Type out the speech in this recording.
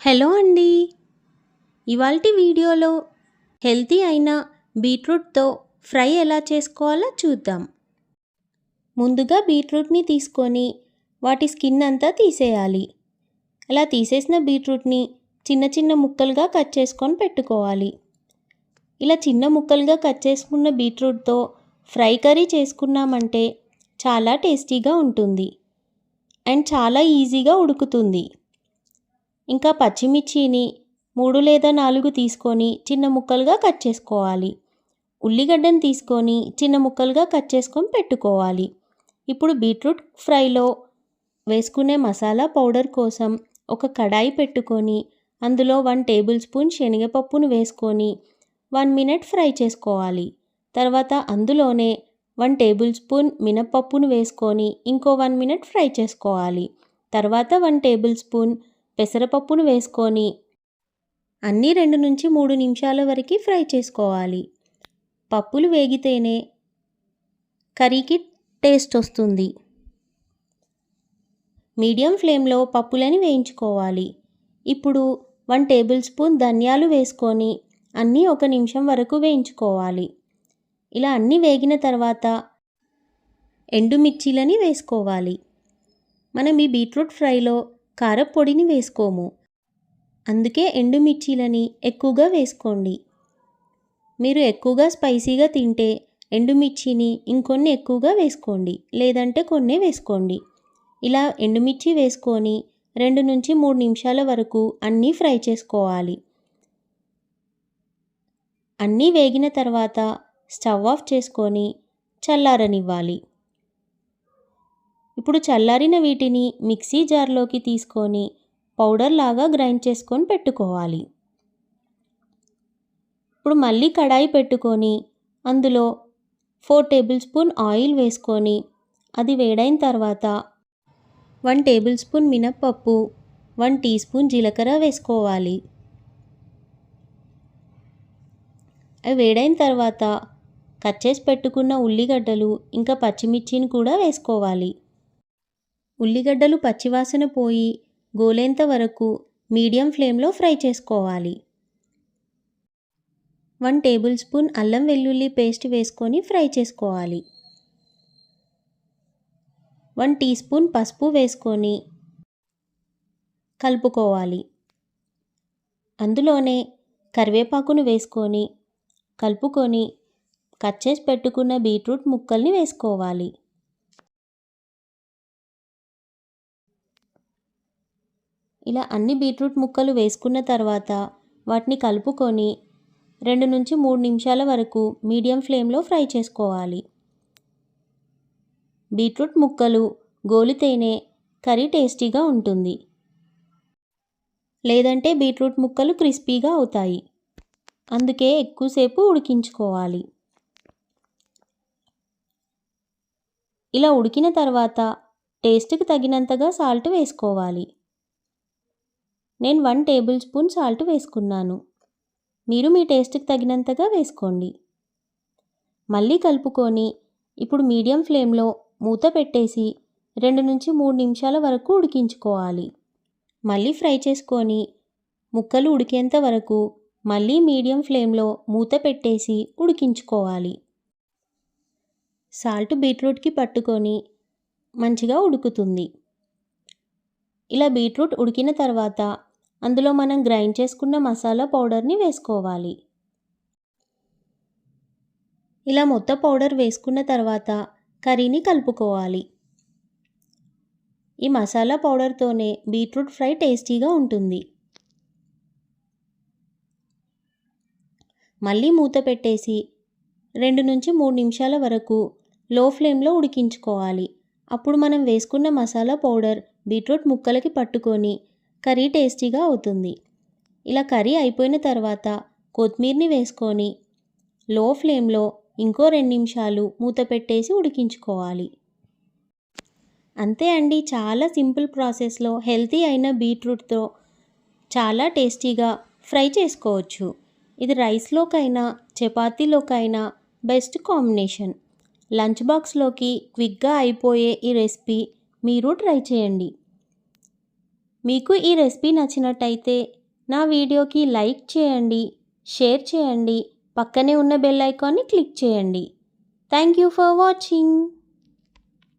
Hello అండి. ఇవాల్టి వీడియోలో హెల్తీ అయిన బీట్రూట్తో ఫ్రై ఎలా చేసుకోవాలో చూద్దాం. ముందుగా బీట్రూట్ని తీసుకొని వాటి స్కిన్ అంతా తీసేయాలి. అలా తీసేసిన బీట్రూట్ని చిన్న చిన్న ముక్కలుగా కట్ చేసుకొని పెట్టుకోవాలి. ఇలా చిన్న ముక్కలుగా కట్ చేసుకున్న బీట్రూట్తో ఫ్రై కర్రీ చేసుకున్నామంటే చాలా టేస్టీగా ఉంటుంది. అండ్ చాలా ఈజీగా ఉడుకుతుంది. ఇంకా పచ్చిమిర్చిని మూడు లేదా నాలుగు తీసుకొని చిన్న ముక్కలుగా కట్ చేసుకోవాలి. ఉల్లిగడ్డను తీసుకొని చిన్న ముక్కలుగా కట్ చేసుకొని పెట్టుకోవాలి. ఇప్పుడు బీట్రూట్ ఫ్రైలో వేసుకునే మసాలా పౌడర్ కోసం ఒక కడాయి పెట్టుకొని అందులో వన్ టేబుల్ స్పూన్ శనగపప్పును వేసుకొని వన్ మినిట్ ఫ్రై చేసుకోవాలి. తర్వాత అందులోనే వన్ టేబుల్ స్పూన్ మినప్పప్పును వేసుకొని ఇంకో వన్ మినిట్ ఫ్రై చేసుకోవాలి. తర్వాత వన్ టేబుల్ స్పూన్ పెసరపప్పును వేసుకొని అన్నీ రెండు నుంచి మూడు నిమిషాల వరకు ఫ్రై చేసుకోవాలి. పప్పులు వేగితేనే కర్రీకి టేస్ట్ వస్తుంది. మీడియం ఫ్లేమ్లో పప్పులని వేయించుకోవాలి. ఇప్పుడు వన్ టేబుల్ స్పూన్ ధనియాలు వేసుకొని అన్నీ ఒక నిమిషం వరకు వేయించుకోవాలి. ఇలా అన్నీ వేగిన తర్వాత ఎండుమిర్చీలని వేసుకోవాలి. మనం ఈ బీట్రూట్ ఫ్రైలో కారపొడిని వేసుకోము. అందుకే ఎండుమిర్చీలని ఎక్కువగా వేసుకోండి. మీరు ఎక్కువగా స్పైసీగా తింటే ఎండుమిర్చిని ఇంకొన్ని ఎక్కువగా వేసుకోండి లేదంటే కొన్ని వేసుకోండి. ఇలా ఎండుమిర్చి వేసుకొని రెండు నుంచి మూడు నిమిషాల వరకు అన్నీ ఫ్రై చేసుకోవాలి. అన్నీ వేగిన తర్వాత స్టవ్ ఆఫ్ చేసుకొని చల్లారనివ్వాలి. ఇప్పుడు చల్లారిన వీటిని మిక్సీ జార్లోకి తీసుకొని పౌడర్ లాగా గ్రైండ్ చేసుకొని పెట్టుకోవాలి. ఇప్పుడు మళ్ళీ కడాయి పెట్టుకొని అందులో ఫోర్ టేబుల్ స్పూన్ ఆయిల్ వేసుకొని అది వేడైన తర్వాత వన్ టేబుల్ స్పూన్ మినప్పప్పు వన్ టీ స్పూన్ జీలకర్ర వేసుకోవాలి. అవి వేడైన తర్వాత కట్ చేసి పెట్టుకున్న ఉల్లిగడ్డలు ఇంకా పచ్చిమిర్చిని కూడా వేసుకోవాలి. ఉల్లిగడ్డలు పచ్చివాసన పోయి గోలేంత వరకు మీడియం ఫ్లేమ్లో ఫ్రై చేసుకోవాలి. వన్ టేబుల్ స్పూన్ అల్లం వెల్లుల్లి పేస్ట్ వేసుకొని ఫ్రై చేసుకోవాలి. వన్ టీ స్పూన్ పసుపు వేసుకొని కలుపుకోవాలి. అందులోనే కరివేపాకును వేసుకొని కలుపుకొని కట్ చేసి పెట్టుకున్న బీట్రూట్ ముక్కల్ని వేసుకోవాలి. ఇలా అన్ని బీట్రూట్ ముక్కలు వేసుకున్న తర్వాత వాటిని కలుపుకొని రెండు నుంచి మూడు నిమిషాల వరకు మీడియం ఫ్లేమ్లో ఫ్రై చేసుకోవాలి. బీట్రూట్ ముక్కలు గోలితేనే కర్రీ టేస్టీగా ఉంటుంది. లేదంటే బీట్రూట్ ముక్కలు క్రిస్పీగా అవుతాయి. అందుకే ఎక్కువసేపు ఉడికించుకోవాలి. ఇలా ఉడికిన తర్వాత టేస్ట్కి తగినంతగా సాల్ట్ వేసుకోవాలి. నేను వన్ టేబుల్ స్పూన్ సాల్ట్ వేసుకున్నాను. మీరు మీ టేస్ట్కి తగినంతగా వేసుకోండి. మళ్ళీ కలుపుకొని ఇప్పుడు మీడియం ఫ్లేమ్లో మూత పెట్టేసి రెండు నుంచి మూడు నిమిషాల వరకు ఉడికించుకోవాలి. మళ్ళీ ఫ్రై చేసుకొని ముక్కలు ఉడికేంత వరకు మళ్ళీ మీడియం ఫ్లేమ్లో మూత పెట్టేసి ఉడికించుకోవాలి. సాల్ట్ బీట్రూట్కి పట్టుకొని మంచిగా ఉడుకుతుంది. ఇలా బీట్రూట్ ఉడికిన తర్వాత అందులో మనం గ్రైండ్ చేసుకున్న మసాలా పౌడర్ని వేసుకోవాలి. ఇలా మొత్తం పౌడర్ వేసుకున్న తర్వాత కర్రీని కలుపుకోవాలి. ఈ మసాలా పౌడర్తోనే బీట్రూట్ ఫ్రై టేస్టీగా ఉంటుంది. మళ్ళీ మూత పెట్టేసి రెండు నుంచి మూడు నిమిషాల వరకు లో ఫ్లేమ్లో ఉడికించుకోవాలి. అప్పుడు మనం వేసుకున్న మసాలా పౌడర్ బీట్రూట్ ముక్కలకి పట్టుకొని కర్రీ టేస్టీగా అవుతుంది. ఇలా కర్రీ అయిపోయిన తర్వాత కొత్తిమీరని వేసుకొని లో ఫ్లేమ్లో ఇంకో రెండు నిమిషాలు మూత పెట్టేసి ఉడికించుకోవాలి. అంతే అండి. చాలా సింపుల్ ప్రాసెస్లో హెల్తీ అయిన బీట్రూట్తో చాలా టేస్టీగా ఫ్రై చేసుకోవచ్చు. ఇది రైస్లోకైనా చపాతీలోకైనా బెస్ట్ కాంబినేషన్. లంచ్ బాక్స్లోకి క్విక్గా అయిపోయే ఈ రెసిపీ మీరు ట్రై చేయండి. మీకు ఈ రెసిపీ నచ్చినట్టయితే నా వీడియోకి లైక్ చేయండి షేర్ చేయండి పక్కనే ఉన్న బెల్ ఐకాన్ని క్లిక్ చేయండి. Thank you for watching.